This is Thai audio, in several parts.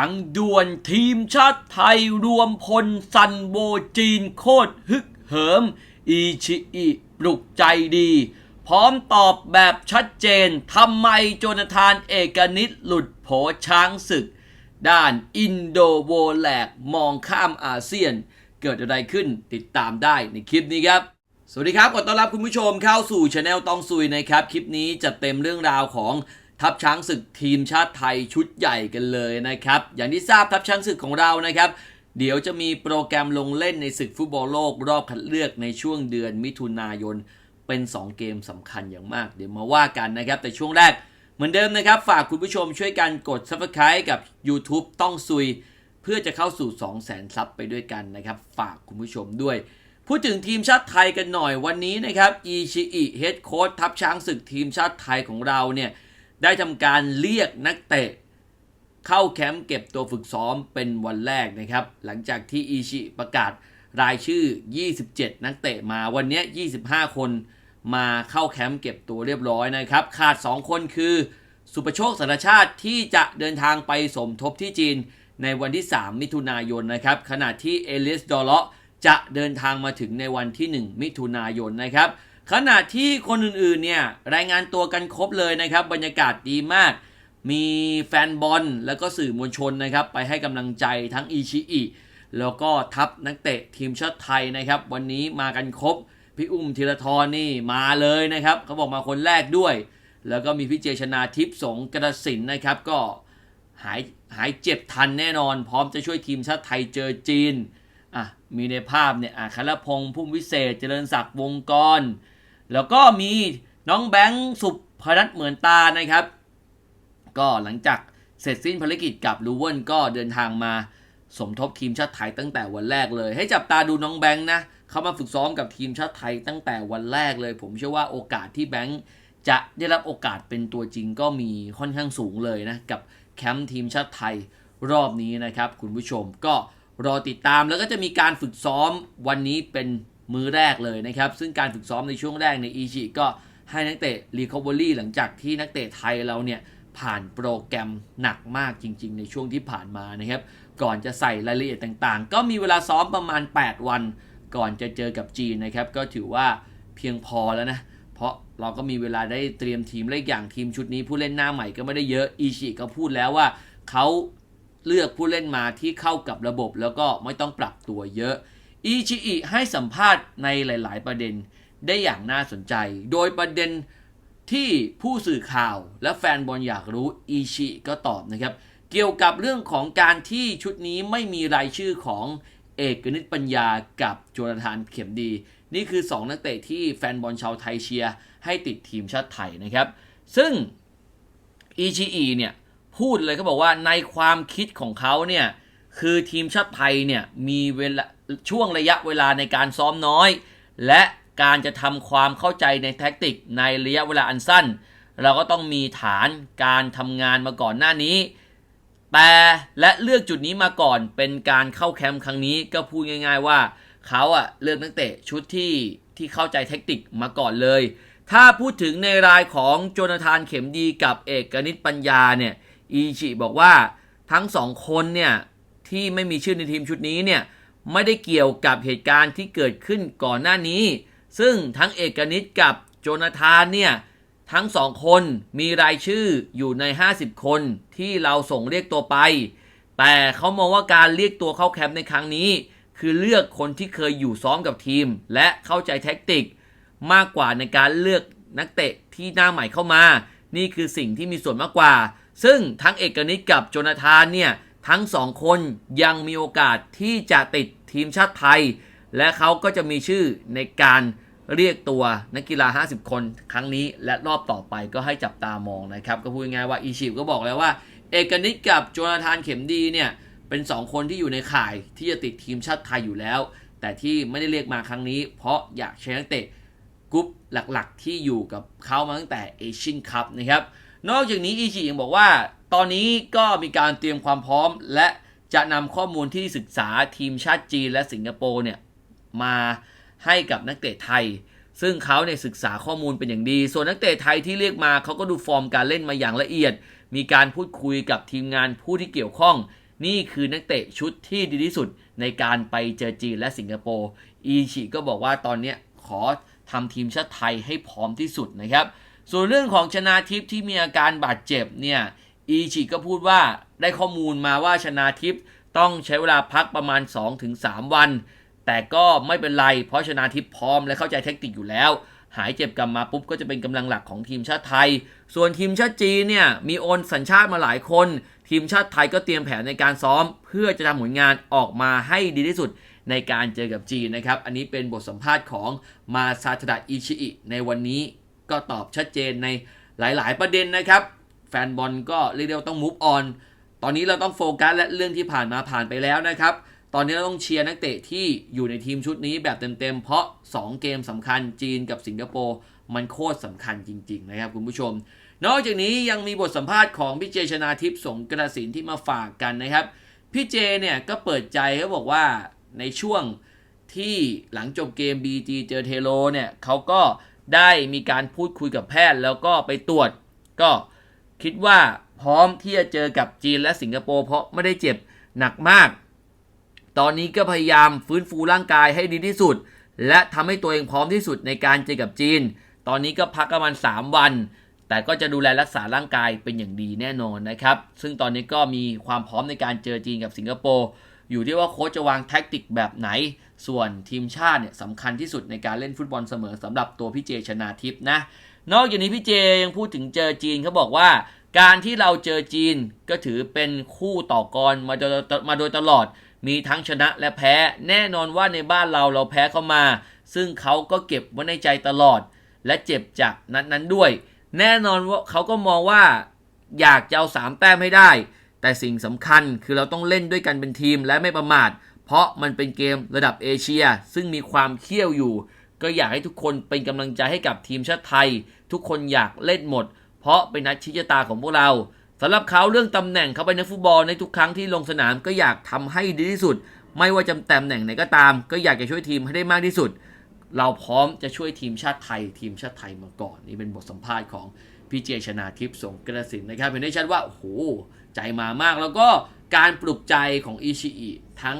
ฝังด่วนทีมชาติไทยรวมพลซันโบจีนโคตรฮึกเหิม อีชิอิปลุกใจดี พร้อมตอบแบบชัดเจนทำไมโจนาธานเอกนิตหลุดโผช้างศึก ด้านอินโดโวแลกมองข้ามอาเซียน เกิดอะไรขึ้นติดตามได้ในคลิปนี้ครับสวัสดีครับ ขอต้อนรับคุณผู้ชมเข้าสู่ช anel ตองซุยนะครับ คลิปนี้จะเต็มเรื่องราวของ ทัพช้างศึกทีมชาติไทยชุดใหญ่กันเลยนะครับ อย่างที่ทราบทัพช้างศึกของเรานะครับ เดี๋ยวจะมีโปรแกรมลงเล่นในศึกฟุตบอลโลกรอบคัดเลือกในช่วงเดือนมิถุนายนเป็น 2 เกมสำคัญอย่างมาก เดี๋ยวมาว่ากันนะครับ แต่ช่วงแรกเหมือนเดิมนะครับ ฝากคุณผู้ชมช่วยกันกด subscribe กับ YouTube ต้องซุย เพื่อจะเข้าสู่ 2 0 0 0 0 0ซับไปด้วยกันนะครับ ฝากคุณผู้ชมด้วย พูดถึงทีมชาติไทยกันหน่อยวันนี้นะครับอีชิอิเฮดโค้ชทัพช้างศึกทีมชาติไทยของเราเนี่ย ได้ทำการเรียกนักเตะ เข้าแคมป์เก็บตัวฝึกซ้อมเป็นวันแรกนะครับ หลังจากที่อีชิประกาศรายชื่อ 27 นักเตะมาวันนี้ 25 คนมาเข้าแคมป์เก็บตัวเรียบร้อยนะครับ ขาด 2 คนคือสุประโชคสารชาติที่จะเดินทางไปสมทบที่จีนในวันที่ 3 มิถุนายนนะครับ ขณะที่เอลิสดอเลาะจะเดินทางมาถึงในวันที่ 1 มิถุนายนนะครับ ขณะที่คนอื่นๆเนี่ยรายงานตัวกันครบเลยนะครับ บรรยากาศดีมาก มีแฟนบอลแล้วก็สื่อมวลชนนะครับ ไปให้กำลังใจทั้งอีชิอิแล้วก็ทัพนักเตะทีมชาติไทยนะครับ วันนี้มากันครบ พี่อุ้มธีรทรนี่มาเลยนะครับเขาบอกมาคนแรกด้วย แล้วก็มีพี่เจชนาทิพย์สงกระสินนะครับก็หายหายเจ็บทันแน่นอน พร้อมจะช่วยทีมชาติไทยเจอจีนอะมีในภาพเนี่ยอะคารพงษ์พุ่มวิเศษเจริญศักดิ์วงกร แล้วก็มีน้องแบงค์สุพนัทเหมือนตานะครับ ก็หลังจากเสร็จสิ้นภารกิจกับลูเวนก็เดินทางมาสมทบทีมชาติไทยตั้งแต่วันแรกเลย ให้จับตาดูน้องแบงค์นะเขามาฝึกซ้อมกับทีมชาติไทยตั้งแต่วันแรกเลย ผมเชื่อว่าโอกาสที่แบงค์จะได้รับโอกาสเป็นตัวจริงก็มีค่อนข้างสูงเลยนะกับแคมป์ทีมชาติไทยรอบนี้นะครับ คุณผู้ชมก็รอติดตามแล้วก็จะมีการฝึกซ้อมวันนี้เป็น มือแรกเลยนะครับ ซึ่งการฝึกซ้อมในช่วงแรกในอีชิก็ให้นักเตะรีคอเวอรี่หลังจากที่นักเตะไทยเราเนี่ยผ่านโปรแกรมหนักมากจริง ๆ ในช่วงที่ผ่านมานะครับ ก่อนจะใส่รายละเอียดต่างๆ ก็มีเวลาซ้อมประมาณ 8 วัน ก่อนจะเจอกับจีนนะครับ ก็ถือว่าเพียงพอแล้วนะ เพราะเราก็มีเวลาได้เตรียมทีมและอีกอย่างทีมชุดนี้ผู้เล่นหน้าใหม่ก็ไม่ได้เยอะอีชิก็พูดแล้วว่าเขาเลือกผู้เล่นมาที่เข้ากับระบบแล้วก็ไม่ต้องปรับตัวเยอะ อีชิอิให้สัมภาษณ์ในหลาย ๆ ประเด็นได้อย่างน่าสนใจ โดยประเด็นที่ผู้สื่อข่าวและแฟนบอลอยากรู้อีชิก็ตอบนะครับ เกี่ยวกับเรื่องของการที่ชุดนี้ไม่มีรายชื่อของเอกนิตปัญญากับโจนาธานเข็มดี นี่คือ 2 นักเตะที่แฟนบอลชาวไทยเชียร์ให้ติดทีมชาติไทยนะครับ ซึ่งอีชิอิเนี่ยพูดเลยเขาบอกว่าในความคิดของเขาเนี่ย คือทีมชาติไทยเนี่ยมีเวลาช่วงระยะเวลาในการซ้อมน้อย และการจะทำความเข้าใจในแท็กติกในระยะเวลาอันสั้น เราก็ต้องมีฐานการทำงานมาก่อนหน้านี้ แต่และเลือกจุดนี้มาก่อนเป็นการเข้าแคมป์ครั้งนี้ก็พูดง่าย ๆ ว่าเขาอะเลือกนักเตะชุดที่ที่เข้าใจแท็กติกมาก่อนเลย ถ้าพูดถึงในรายของโจนาธานเข็มดีกับเอกนิตปัญญาเนี่ยอีชิบอกว่าทั้งสองคนเนี่ย ที่ไม่มีชื่อในทีมชุดนี้เนี่ยไม่ได้เกี่ยวกับเหตุการณ์ที่เกิดขึ้นก่อนหน้านี้ ซึ่งทั้งเอกนิตกับโจนาธานเนี่ยทั้งสองคนมีรายชื่ออยู่ใน 50 คนที่เราส่งเรียกตัวไป แต่เขามองว่าการเรียกตัวเข้าแคมป์ในครั้งนี้ คือเลือกคนที่เคยอยู่ซ้อมกับทีม และเข้าใจแท็กติก มากกว่าในการเลือกนักเตะที่หน้าใหม่เข้ามา นี่คือสิ่งที่มีส่วนมากกว่า ซึ่งทั้งเอกนิตกับโจนาธานเนี่ย ทั้งสองคนยังมีโอกาสที่จะติดทีมชาติไทย และเขาก็จะมีชื่อในการเรียกตัวนักกีฬา 50 คนครั้งนี้และรอบต่อไปก็ให้จับตามองนะครับ ก็พูดง่ายว่าอีชิปก็บอกแล้วว่า เอกนิตกับโจนาธานเข็มดีเนี่ย เป็น 2 คนที่อยู่ในข่ายที่จะติดทีมชาติไทยอยู่แล้ว แต่ที่ไม่ได้เรียกมาครั้งนี้ เพราะอยากใช้นักเตะกรุ๊ปหลักๆ ที่อยู่กับเขามาตั้งแต่เอเชียนคัพนะครับ นอกจากนี้อีชิยังบอกว่า ตอนนี้ก็มีการเตรียมความพร้อม และจะนำข้อมูลที่ศึกษาทีมชาติจีนและสิงคโปร์เนี่ยมาให้กับนักเตะไทย ซึ่งเขาเนี่ยศึกษาข้อมูลเป็นอย่างดี ส่วนนักเตะไทยที่เรียกมาเขาก็ดูฟอร์มการเล่นมาอย่างละเอียด มีการพูดคุยกับทีมงานผู้ที่เกี่ยวข้อง นี่คือนักเตะชุดที่ดีที่สุดในการไปเจอจีนและสิงคโปร์อีชิก็บอกว่าตอนนี้ขอทำทีมชาติไทยให้พร้อมที่สุดนะครับ ส่วนเรื่องของชนาทิพย์ที่มีอาการบาดเจ็บเนี่ยอีชิก็พูดว่าได้ข้อมูลมาว่าชนาทิพย์ต้องใช้เวลาพักประมาณ 2-3 วัน แต่ก็ไม่เป็นไร เพราะชนาทิพย์พร้อมและเข้าใจเทคนิคอยู่แล้ว หายเจ็บกลับมาปุ๊บก็จะเป็นกำลังหลักของทีมชาติไทย ส่วนทีมชาติจีนเนี่ยมีโอนสัญชาติมาหลายคน ทีมชาติไทยก็เตรียมแผนในการซ้อม เพื่อจะทำผลงานออกมาให้ดีที่สุดในการเจอกับจีนนะครับ อันนี้เป็นบทสัมภาษณ์ของมาซาทดะอิชิอิในวันนี้ ก็ตอบชัดเจนในหลาย ๆ ประเด็นนะครับ แฟนบอลก็เรียกได้ว่าต้อง move on ตอนนี้เราต้องโฟกัสและเรื่องที่ผ่านมาผ่านไปแล้วนะครับ ตอนนี้เราต้องเชียร์นักเตะที่อยู่ในทีมชุดนี้แบบเต็ม ๆ เพราะ 2 เกมสำคัญจีนกับสิงคโปร์มันโคตรสำคัญจริง ๆ นะครับคุณผู้ชม นอกจากนี้ยังมีบทสัมภาษณ์ของพี่เจชนาทิพย์สงกระสินที่มาฝากกันนะครับพี่เจเนี่ยก็เปิดใจเขาบอกว่าในช่วงที่หลังจบเกม BG เจอเทโลเนี่ยเขาก็ ได้มีการพูดคุยกับแพทย์แล้วก็ไปตรวจ ก็คิดว่าพร้อมที่จะเจอกับจีนและสิงคโปร์เพราะไม่ได้เจ็บหนักมาก ตอนนี้ก็พยายามฟื้นฟูร่างกายให้ดีที่สุด และทำให้ตัวเองพร้อมที่สุดในการเจอกับจีน ตอนนี้ก็พักประมาณ 3 วัน แต่ก็จะดูแลรักษาร่างกายเป็นอย่างดีแน่นอนนะครับ ซึ่งตอนนี้ก็มีความพร้อมในการเจอจีนกับสิงคโปร์ อยู่ที่ว่าโค้ชจะวางแท็กติกแบบไหน ส่วนทีมชาติเนี่ยสำคัญที่สุดในการเล่นฟุตบอลเสมอสำหรับตัวพี่เจชนาทิพย์นะ นอกจากนี้พี่เจยังพูดถึงเจอจีนเขาบอกว่า การที่เราเจอจีนก็ถือเป็นคู่ต่อกรมาโดยมาโดยตลอด มีทั้งชนะและแพ้ แน่นอนว่าในบ้านเราเราแพ้เข้ามา ซึ่งเขาก็เก็บไว้ในใจตลอด และเจ็บจากนัดนั้นด้วย แน่นอนว่าเขาก็มองว่าอยากจะเอาสามแต้มให้ได้ แต่สิ่งสำคัญคือเราต้องเล่นด้วยกันเป็นทีมและไม่ประมาท เพราะมันเป็นเกมระดับเอเชีย ซึ่งมีความเขี้ยวอยู่ ก็อยากให้ทุกคนเป็นกำลังใจให้กับทีมชาติไทย ทุกคนอยากเล่นหมด เพราะเป็นนัดชี้ชะตาของพวกเราสำหรับเขาเรื่องตำแหน่งเขาเป็นนักฟุตบอลในทุกครั้งที่ลงสนามก็อยากทำให้ดีที่สุด ไม่ว่าจะตำแหน่งไหนก็ตาม ก็อยากจะช่วยทีมให้ได้มากที่สุด เราพร้อมจะช่วยทีมชาติไทย ทีมชาติไทยมาก่อน นี่เป็นบทสัมภาษณ์ของพี่เจชนาทิพย์สงกระสินนะครับเห็นได้ชัดว่าโอ้โห ใจมามาก แล้วก็การปลุกใจของอิชิอิทั้ง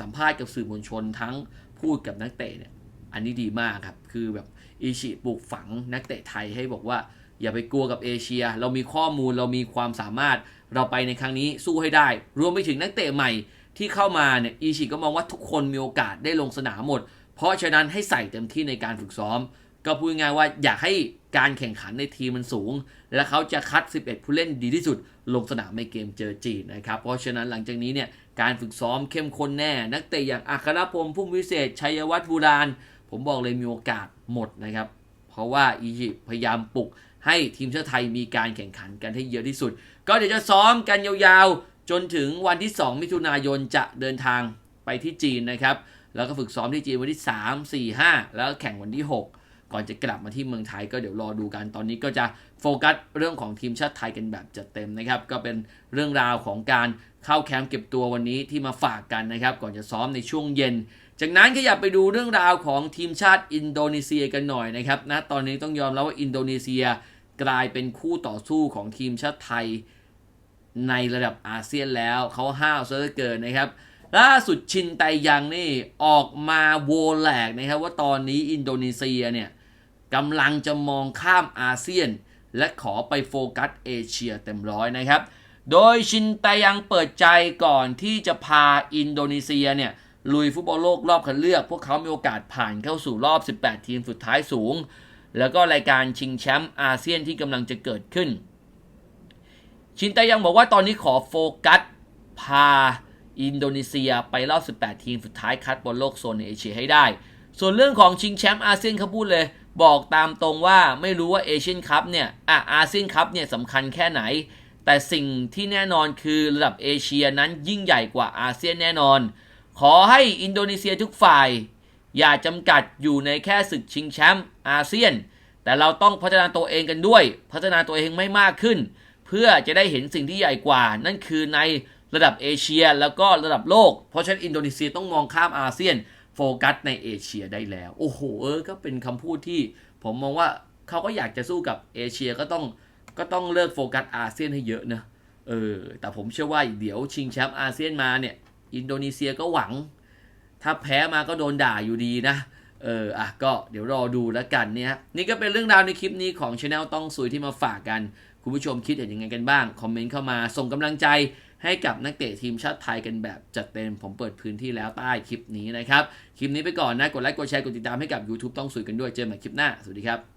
สัมภาษณ์กับสื่อมวลชน ทั้งพูดกับนักเตะเนี่ยอันนี้ดีมากครับ คือแบบอิชิปลูกฝังนักเตะไทยให้บอกว่า อย่าไปกลัวกับเอเชีย เรามีข้อมูลเรามีความสามารถเราไปในครั้งนี้สู้ให้ได้ รวมไปถึงนักเตะใหม่ที่เข้ามาเนี่ยอิชิก็มองว่าทุกคนมีโอกาสได้ลงสนามหมด เพราะฉะนั้นให้ใส่เต็มที่ในการฝึกซ้อม ก็พูดง่ายว่าอยากให้การแข่งขันในทีมมันสูง และเขาจะคัด 11 ผู้เล่นดีที่สุด ลงสนามในเกมเจอจีนนะครับ เพราะฉะนั้นหลังจากนี้เนี่ยการฝึกซ้อมเข้มข้นแน่ นักเตะอย่างอัครพรมพุ่มวิเศษ ชัยวัฒน์บูราน ผมบอกเลยมีโอกาสหมดนะครับ เพราะว่าอียิปต์พยายามปลุกให้ทีมชาติไทยมีการแข่งขันกันให้เยอะที่สุด ก็เดี๋ยวจะซ้อมกันยาวๆ จนถึงวันที่ 2 มิถุนายนจะเดินทางไปที่จีนนะครับ แล้วก็ฝึกซ้อมที่จีนวันที่ 3 4 5 แล้วแข่งวันที่ 6 ก่อนจะกลับมาที่เมืองไทยก็เดี๋ยวรอดูกันตอนนี้ก็จะโฟกัสเรื่องของทีมชาติไทยกันแบบจัดเต็มนะครับ ก็เป็นเรื่องราวของการเข้าแคมป์เก็บตัววันนี้ที่มาฝากกันนะครับ ก่อนจะซ้อมในช่วงเย็น จากนั้นขยับไปดูเรื่องราวของทีมชาติอินโดนีเซียกันหน่อยนะครับนะตอนนี้ต้องยอมรับว่าอินโดนีเซียกลายเป็นคู่ต่อสู้ของทีมชาติไทยในระดับอาเซียนแล้วเขาห้าวซะเหลือเกินนะครับ ล่าสุดชินไตยังนี่ออกมาโวแหลกนะครับว่าตอนนี้อินโดนีเซียเนี่ย กำลังจะมองข้ามอาเซียน และขอไปโฟกัสเอเชียเต็มร้อยนะครับ โดยชินไตยังเปิดใจก่อนที่จะพาอินโดนีเซียเนี่ยลุยฟุตบอลโลกรอบคัดเลือก พวกเขามีโอกาสผ่านเข้าสู่รอบ 18 ทีมสุดท้ายสูง แล้วก็รายการชิงแชมป์อาเซียนที่กำลังจะเกิดขึ้น ชินไตยังบอกว่าตอนนี้ขอโฟกัสพาอินโดนีเซียไปรอบ 18 ทีมสุดท้ายคัดบอลโลกโซนเอเชียให้ได้ ส่วนเรื่องของชิงแชมป์อาเซียนเขาพูดเลย บอกตามตรงว่าไม่รู้ว่าเอเชียนคัพเนี่ยอะอาเซียนคัพเนี่ยสำคัญแค่ไหน แต่สิ่งที่แน่นอนคือระดับเอเชียนั้นยิ่งใหญ่กว่าอาเซียนแน่นอน ขอให้อินโดนีเซียทุกฝ่าย อย่าจำกัดอยู่ในแค่ศึกชิงแชมป์อาเซียน แต่เราต้องพัฒนาตัวเองกันด้วย พัฒนาตัวเองไม่มากขึ้น เพื่อจะได้เห็นสิ่งที่ใหญ่กว่า นั่นคือในระดับเอเชียแล้วก็ระดับโลก เพราะฉะนั้นอินโดนีเซียต้องมองข้ามอาเซียน โฟกัสในเอเชียได้แล้ว โอ้โหเออก็เป็นคำพูดที่ผมมองว่าเขาก็อยากจะสู้กับเอเชียก็ต้องก็ต้องเลิกโฟกัสอาเซียนให้เยอะนะเออแต่ผมเชื่อว่าเดี๋ยวชิงแชมป์อาเซียนมาเนี่ยอินโดนีเซียก็หวัง ถ้าแพ้มาก็โดนด่าอยู่ดีนะเอออะก็เดี๋ยวรอดูแล้วกันเนี่ยนี่ก็เป็นเรื่องราวในคลิปนี้ของช anel ต้องซุยที่มาฝากกัน คุณผู้ชมคิดเห็นยังไงกันบ้าง คอมเมนต์เข้ามาส่งกำลังใจ ให้กับนักเตะทีมชาติไทยกันแบบจัดเต็มผมเปิดพื้นที่แล้วใต้คลิปนี้นะครับ คลิปนี้ไปก่อนนะ กดไลค์กดแชร์กดติดตามให้กับ YouTube ต้องสุยกันด้วยเจอกันใหม่คลิปหน้า สวัสดีครับ